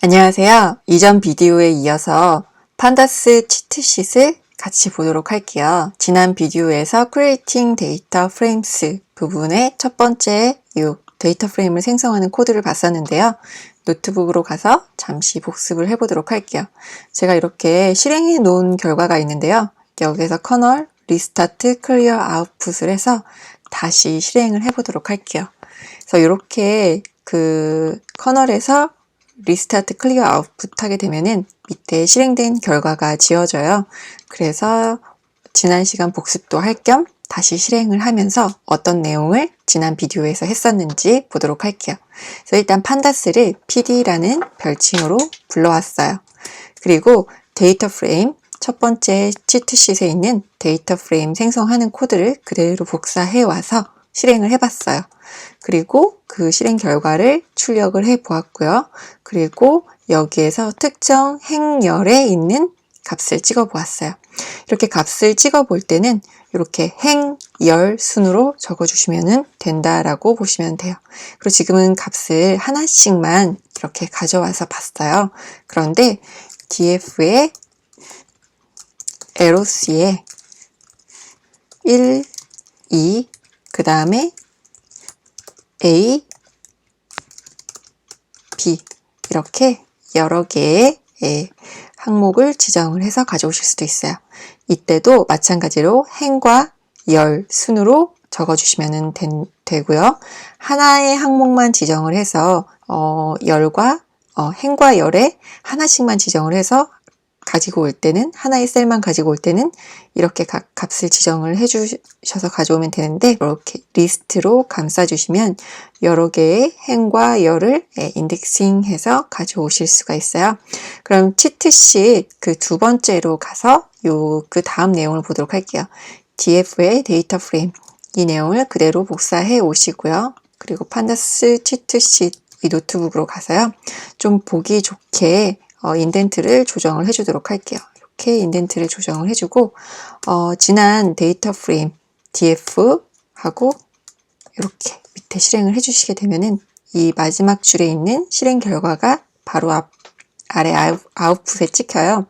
안녕하세요. 이전 비디오에 이어서 판다스 치트sheet을 같이 보도록 할게요. 지난 비디오에서 Creating Data Frames 부분의 첫 번째 이 데이터 프레임을 생성하는 코드를 봤었는데요. 노트북으로 가서 잠시 복습을 해보도록 할게요. 제가 이렇게 실행해 놓은 결과가 있는데요. 여기에서 커널, 리스타트, 클리어 아웃풋을 해서 다시 실행을 해보도록 할게요. 그래서 이렇게 그 커널에서 리스타트 클리어 아웃풋 하게 되면은 밑에 실행된 결과가 지워져요. 그래서 지난 시간 복습도 할 겸 다시 실행을 하면서 어떤 내용을 지난 비디오에서 했었는지 보도록 할게요. 그래서 일단 판다스를 PD라는 별칭으로 불러왔어요. 그리고 데이터 프레임 첫 번째 치트sheet에 있는 데이터 프레임 생성하는 코드를 그대로 복사해 와서 실행을 해봤어요. 그리고 그 실행 결과를 출력을 해 보았고요. 그리고 여기에서 특정 행열에 있는 값을 찍어 보았어요. 이렇게 값을 찍어 볼 때는 이렇게 행 열 순으로 적어 주시면 된다라고 보시면 돼요. 그리고 지금은 값을 하나씩만 이렇게 가져와서 봤어요. 그런데 df의 에로스에 1, 2, 그 다음에 A, B 이렇게 여러 개의 예, 항목을 지정을 해서 가져오실 수도 있어요. 이때도 마찬가지로 행과 열 순으로 적어주시면 되고요. 하나의 항목만 지정을 해서 어, 열과 어, 행과 열에 하나씩만 지정을 해서 가지고 올 때는 하나의 셀만 가지고 올 때는 이렇게 각 값을 지정을 해주셔서 가져오면 되는데 이렇게 리스트로 감싸주시면 여러 개의 행과 열을 예, 인덱싱해서 가져오실 수가 있어요. 그럼 치트sheet 그두 번째로 가서 요 그 다음 내용을 보도록 할게요. df의 데이터 프레임 이 내용을 그대로 복사해 오시고요. 그리고 판다스 치트sheet 이 노트북으로 가서요. 좀 보기 좋게 어, 인덴트를 조정을 해주도록 할게요. 이렇게 인덴트를 조정을 해주고 어, 지난 데이터 프레임 df 하고 이렇게 밑에 실행을 해주시게 되면은 이 마지막 줄에 있는 실행 결과가 바로 앞 아래 아웃, 아웃풋에 찍혀요.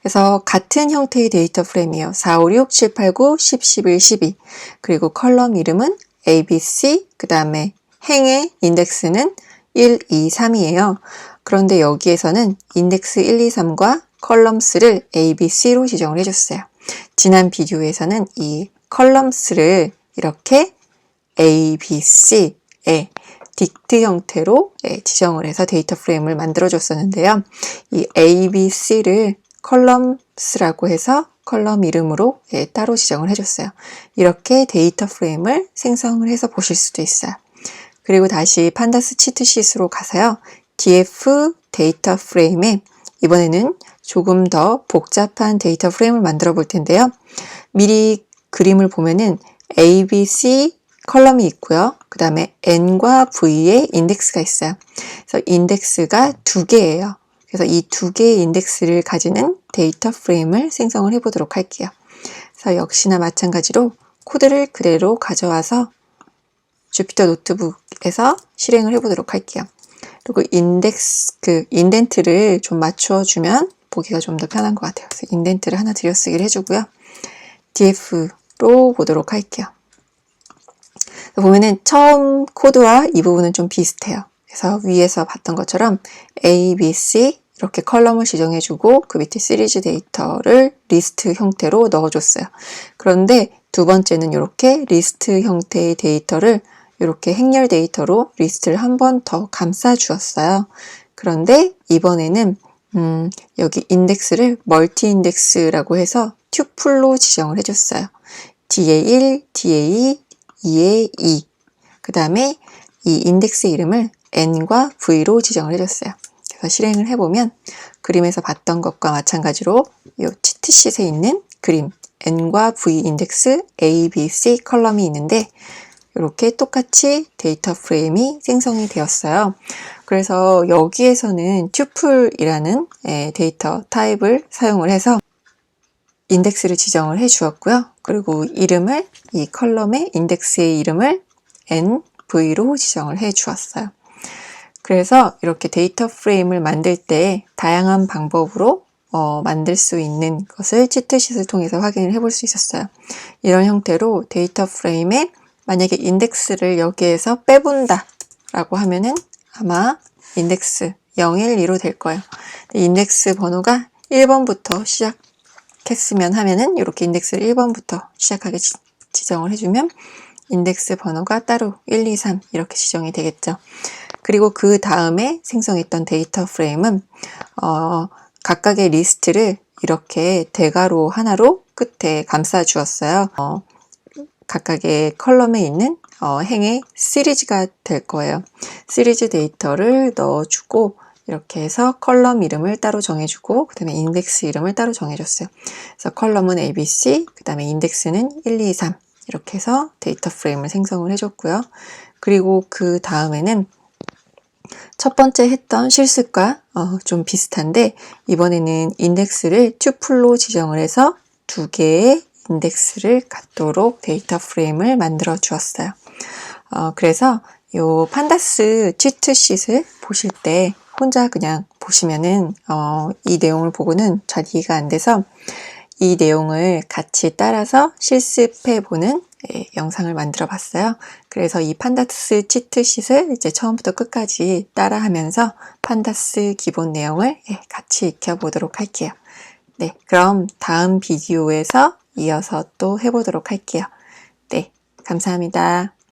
그래서 같은 형태의 데이터 프레임이에요. 4, 5, 6, 7, 8, 9, 10, 11, 12. 그리고 컬럼 이름은 ABC, 그 다음에 행의 인덱스는 1, 2, 3이에요. 그런데 여기에서는 인덱스 1, 2, 3과 컬럼스를 A, B, C로 지정을 해줬어요. 지난 비디오에서는 이 컬럼스를 이렇게 A, B, C에 딕트 형태로 예, 지정을 해서 데이터 프레임을 만들어 줬었는데요. 이 A, B, C를 컬럼스라고 해서 컬럼 이름으로 예, 따로 지정을 해줬어요. 이렇게 데이터 프레임을 생성을 해서 보실 수도 있어요. 그리고 다시 판다스 치트시트로 가서요. Df 데이터 프레임에 이번에는 조금 더 복잡한 데이터 프레임을 만들어 볼 텐데요. 미리 그림을 보면은 A, B, C 컬럼이 있고요. 그 다음에 N과 V의 인덱스가 있어요. 그래서 인덱스가 두 개예요. 그래서 이 두 개의 인덱스를 가지는 데이터 프레임을 생성을 해보도록 할게요. 그래서 역시나 마찬가지로 코드를 그대로 가져와서 주피터 노트북에서 실행을 해보도록 할게요. 그리고 인덱스 그 인덴트를 좀 맞춰 주면 보기가 좀 더 편한 것 같아요. 그래서 인덴트를 하나 들여쓰기를 해주고요. df로 보도록 할게요. 보면은 처음 코드와 이 부분은 좀 비슷해요. 그래서 위에서 봤던 것처럼 A, B, C 이렇게 컬럼을 지정해주고 그 밑에 시리즈 데이터를 리스트 형태로 넣어줬어요. 그런데 두 번째는 이렇게 리스트 형태의 데이터를 이렇게 행렬 데이터로 리스트를 한 번 더 감싸 주었어요. 그런데 이번에는 음, 여기 인덱스를 멀티 인덱스라고 해서 튜플로 지정을 해줬어요. DA1, DA2, EA2. 그 다음에 이 인덱스 이름을 N과 V로 지정을 해줬어요. 그래서 실행을 해보면 그림에서 봤던 것과 마찬가지로 이 치트sheet에 있는 그림 N과 V 인덱스 A, B, C 컬럼이 있는데 이렇게 똑같이 데이터 프레임이 생성이 되었어요. 그래서 여기에서는 튜플이라는 예, 데이터 타입을 사용을 해서 인덱스를 지정을 해 주었고요. 그리고 이름을 이 컬럼의 인덱스의 이름을 n, v로 지정을 해 주었어요. 그래서 이렇게 데이터 프레임을 만들 때 다양한 방법으로 어, 만들 수 있는 것을 치트sheet을 통해서 확인을 해볼 수 있었어요. 이런 형태로 데이터 프레임에 만약에 인덱스를 여기에서 빼본다 라고 하면은 아마 인덱스 012로 될 거예요. 인덱스 번호가 1번부터 시작했으면 하면은 이렇게 인덱스를 1번부터 시작하게 지, 지정을 해주면 인덱스 번호가 따로 1, 2, 3 이렇게 지정이 되겠죠. 그리고 그 다음에 생성했던 데이터 프레임은 어, 각각의 리스트를 이렇게 대괄호 하나로 끝에 감싸 주었어요. 어, 각각의 컬럼에 있는 어, 행의 시리즈가 될 거예요. 시리즈 데이터를 넣어주고 이렇게 해서 컬럼 이름을 따로 정해주고 그 다음에 인덱스 이름을 따로 정해줬어요. 그래서 컬럼은 ABC, 그 다음에 인덱스는 1, 2, 3 이렇게 해서 데이터 프레임을 생성을 해줬고요. 그리고 그 다음에는 첫 번째 했던 실습과 어, 좀 비슷한데 이번에는 인덱스를 튜플로 지정을 해서 두 개의 인덱스를 갖도록 데이터 프레임을 만들어 주었어요. 어, 그래서 요 판다스 치트sheet을 보실 때 혼자 그냥 보시면은 어, 이 내용을 보고는 잘 이해가 안 돼서 이 내용을 같이 따라서 실습해 보는 예, 영상을 만들어 봤어요. 그래서 이 판다스 치트sheet을 이제 처음부터 끝까지 따라 하면서 판다스 기본 내용을 예, 같이 익혀 보도록 할게요. 네, 그럼 다음 비디오에서 이어서 또 해보도록 할게요. 네, 감사합니다.